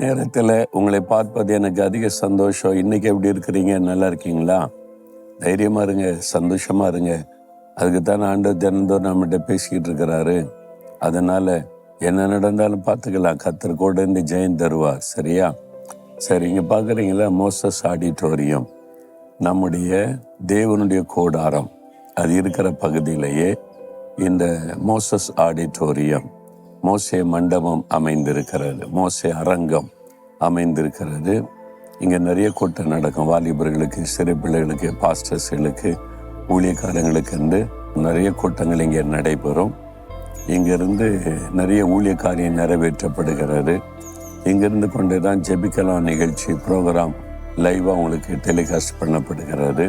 நேரத்தில் உங்களை பார்ப்பது எனக்கு அதிக சந்தோஷம். இன்னைக்கு எப்படி இருக்கிறீங்க? நல்லா இருக்கீங்களா? தைரியமாக இருங்க சந்தோஷமாக இருங்க. அதுக்கு தானே ஆண்டு தினந்தோறும் நம்மகிட்ட பேசிக்கிட்டு இருக்கிறாரு. அதனால் என்ன நடந்தாலும் பார்த்துக்கலாம். கத்தர் கூட இருந்து ஜெயம் தருவார். சரியா? சரி இங்கே பார்க்குறீங்களா? Moses auditorium. நம்முடைய தேவனுடைய கோடாரம். அது இருக்கிற பகுதியிலேயே இந்த மோசஸ் ஆடிட்டோரியம். மோசே மண்டபம் அமைந்திருக்கிறது. மோசே அரங்கம் அமைந்திருக்கிறது. இங்கே நிறைய கூட்டம் நடக்கும். வாலிபர்களுக்கு சிறு பிள்ளைகளுக்கு பாஸ்டர்ஸ்களுக்கு ஊழியக்காரங்களுக்கு என்று நிறைய கூட்டங்கள் இங்கே நடைபெறும். இங்கிருந்து நிறைய ஊழிய காரியம் நிறைவேற்றப்படுகிறது. இங்கிருந்து கொண்டு தான் ஜெபிக்கலாம் நிகழ்ச்சி ப்ரோக்ராம் லைவாக உங்களுக்கு டெலிகாஸ்ட் பண்ணப்படுகிறது.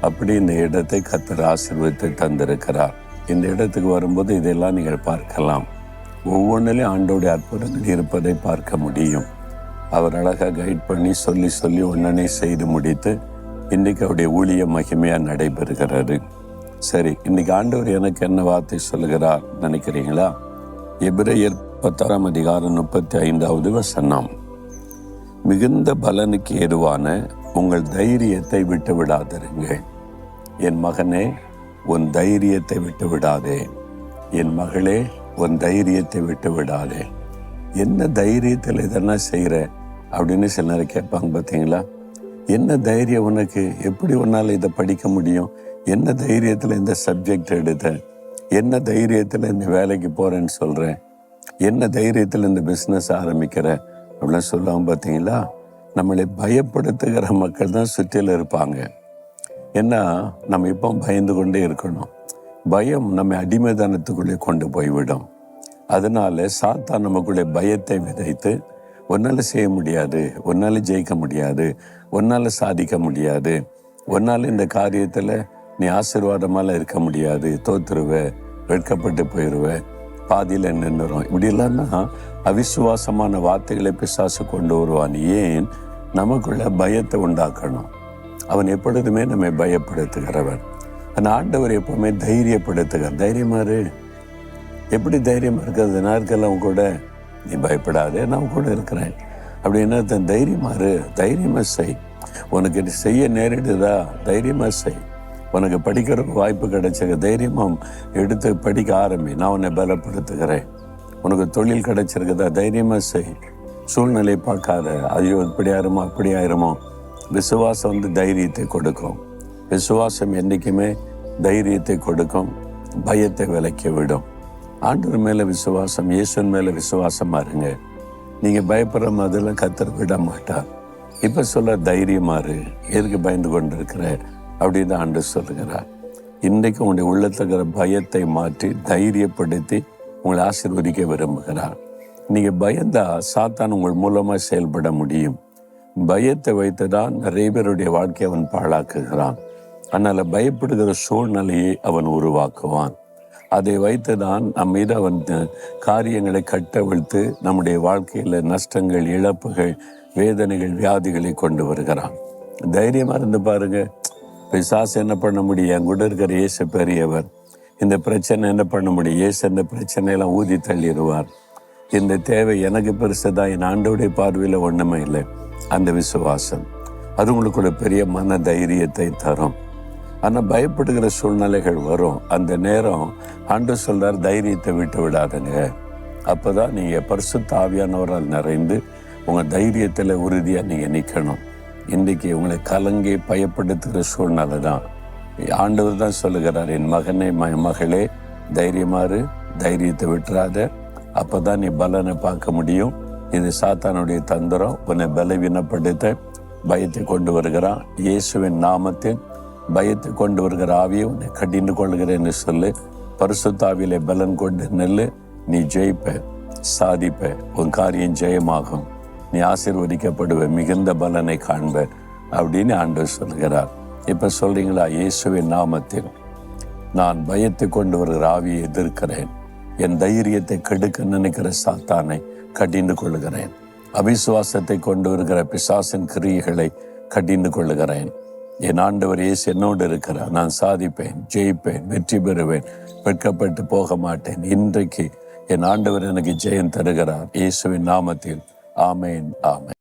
அப்படி இந்த இடத்தை கத்தர் ஆசீர்வதித்து தந்திருக்கிறார். இந்த இடத்துக்கு வரும்போது இதெல்லாம் நீங்கள் பார்க்கலாம். ஒவ்வொன்றிலையும் ஆண்டோடைய அற்புதங்கள் இருப்பதை பார்க்க முடியும். அவர் அழகாக கைட் பண்ணி சொல்லி சொல்லி ஒன்னனை செய்து முடித்து இன்றைக்கு அவருடைய ஊழிய மகிமையாக நடைபெறுகிறது. சரி இன்னைக்கு ஆண்டவர் எனக்கு என்ன வார்த்தை சொல்கிறார் நினைக்கிறீங்களா? எபிரேயர் பத்தாறாம் அதிகாரம் முப்பத்தி ஐந்தாவது வசனம். மிகுந்த பலனுக்கு ஏதுவான உங்கள் தைரியத்தை விட்டு விடாதிருங்கள். என் மகனே உன் தைரியத்தை விட்டு விடாதே. என் மகளே உன் தைரியத்தை விட்டு விடாதே. என்ன தைரியத்தில் இதெல்லாம் செய்கிற அப்படின்னு சில நேரம் கேட்பாங்க பார்த்தீங்களா என்ன தைரியம் உனக்கு? எப்படி உன்னால் இதை படிக்க முடியும்? என்ன தைரியத்தில் இந்த சப்ஜெக்ட் எடுத்த? என்ன தைரியத்தில் இந்த வேலைக்கு போகிறேன்னு சொல்கிறேன் என்ன தைரியத்தில் இந்த பிஸ்னஸ் ஆரம்பிக்கிற? அப்படின்னு சொல்லுவாங்க பார்த்தீங்களா நம்மளை பயப்படுத்துகிற மக்கள் தான் சுற்றியில் இருப்பாங்க. ஏன்னா நம்ம இப்போ பயந்து கொண்டே இருக்கணும். பயம் நம்ம அடிமைதானத்துக்குள்ளே கொண்டு போய்விடும். அதனால சாத்தா நமக்குள்ளே பயத்தை விதைத்து ஒன்னால் செய்ய முடியாது ஒன்னால் ஜெயிக்க முடியாது ஒன்னால் சாதிக்க முடியாது ஒன்னால் இந்த காரியத்தில் நீ ஆசீர்வாதமால இருக்க முடியாது தோத்துருவ வெட்கப்பட்டு போயிடுவ பாதியில் நின்றுரும் இல்லைன்னா அவிசுவாசமான வார்த்தைகளை பிசாசு கொண்டு வருவான். ஏன்? நமக்குள்ள பயத்தை உண்டாக்கணும். அவன் எப்பொழுதுமே நம்மை பயப்படுத்துகிறவன். அந்த ஆண்டவர் எப்போவுமே தைரியப்படுத்துகிறார். தைரியமாரு எப்படி தைரியமாக இருக்கிறது? நாட்கள்லாம் கூட. நீ பயப்படாதே நான் கூட இருக்கிறேன். அப்படின்னா தன் தைரியமாரு தைரியமாக செய். உனக்கு செய்ய நேரிடுதா? தைரியமாக செய். உனக்கு படிக்கிறதுக்கு வாய்ப்பு கிடைச்ச தைரியமா எடுத்து படிக்க ஆரம்பி. நான் உன்னை பலப்படுத்துகிறேன். உனக்கு தொழில் கிடைச்சிருக்குதா? தைரியமாக செய். சூழ்நிலை பார்க்காத. ஐயோ இப்படி ஆயிருமோ? அப்படி ஆயிருமோ? விசுவாசம் வந்து தைரியத்தை கொடுக்கும். விசுவாசம் என்றைக்குமே தைரியத்தை கொடுக்கும் பயத்தை விலக்கி விடும். ஆண்டவர் மேலே விசுவாசம் இயேசுவின் மேலே விசுவாசமாக இருங்க. நீங்கள் பயப்படுற மாதிரிலாம் கத்தர் விட மாட்டார். இப்போ சொல்ல தைரியமாக இரு. எதுக்கு பயந்து கொண்டு இருக்கிற அப்படின்னு ஆண்டு சொல்லுகிறார். இன்றைக்கு உங்களுடைய உள்ளத்துக்கிற இருக்கிற பயத்தை மாற்றி தைரியப்படுத்தி உங்களை ஆசீர்வதிக்க விரும்புகிறார். நீங்கள் பயந்தா சாத்தான் உங்கள் மூலமாக செயல்பட முடியும். பயத்தை வைத்து தான் நிறைய பேருடைய வாழ்க்கையை அவன் பாழாக்குகிறான். அதனால் பயப்படுகிற சூழ்நிலையை அவன் உருவாக்குவான். அதை வைத்து தான் நம் மீது அவன் காரியங்களை கட்டவிழ்த்து நம்முடைய வாழ்க்கையில் நஷ்டங்கள் இழப்புகள் வேதனைகள் வியாதிகளை கொண்டு வருகிறான். தைரியமாக இருந்து பாருங்க. பிசாசு என்ன பண்ண முடியும்? என் கூட இருக்கிற இயேசு பெரியவர். இந்த பிரச்சனை என்ன பண்ண முடியும்? இயேசு இந்த பிரச்சனையெல்லாம் ஊதி தள்ளிடுவார். இந்த தேவை எனக்கு பெருசு தான். என் ஆண்டோடைய பார்வையில் ஒன்றுமே இல்லை. அந்த விசுவாசம். அது உங்களுக்கு ஒரு பெரிய மன தைரியத்தை தரும். ஆனால் பயப்படுகிற சூழ்நிலைகள் வரும். அந்த நேரம் ஆண்டு சொல்றார் தைரியத்தை விட்டு விடாதுங்க. அப்போதான் நீங்கள் பரிசு தாவியானவரால் நிறைந்து உங்கள் தைரியத்தில் உறுதியாக நீங்கள் நிற்கணும் இன்றைக்கி உங்களை கலங்கி பயப்படுத்துகிற சூழ்நிலை தான். ஆண்டவர் தான் சொல்லுகிறார் என் மகனே ம மகளே தைரியமாறு தைரியத்தை விட்டுறாத. அப்போ தான் நீ பலனை பார்க்க முடியும். இது சாத்தானுடைய தந்திரம். உன்னை பலவீனப்படுத்த பயத்தை கொண்டு வருகிறான். இயேசுவின் நாமத்தில் பயத்தை கொண்டு வருகிற ஆவியை உன்னை கடிந்து கொள்கிறேன்னு சொல்லு. பரிசுத்தாவிலே பலன் கொண்டு நெல்லு. நீ ஜெயிப்ப சாதிப்ப உன் காரியம் ஜெயமாகும். நீ ஆசிர்வதிக்கப்படுவ மிகுந்த பலனை காண்ப அப்படின்னு ஆண்டவர் சொல்கிறார் இப்ப சொல்றீங்களா? இயேசுவின் நாமத்தில் நான் பயத்தை கொண்டு வருகிற ஆவியை எதிர்க்கிறேன். என் தைரியத்தை கெடுக்க நினைக்கிற சாத்தானை கடிந்து கொள்கிறேன் அவிசுவாசத்தை கொண்டு வருகிற பிசாசின் கிரியைகளை கடிந்து கொள்கிறேன் என் ஆண்டவர் இயேசு என்னோடு இருக்கிறார். நான் சாதிப்பேன் ஜெயிப்பேன் வெற்றி பெறுவேன் வெட்கப்பட்டு போக மாட்டேன். இன்றைக்கு என் ஆண்டவர் எனக்கு ஜெயம் தருகிறார். இயேசுவின் நாமத்தில். ஆமேன் ஆமேன்.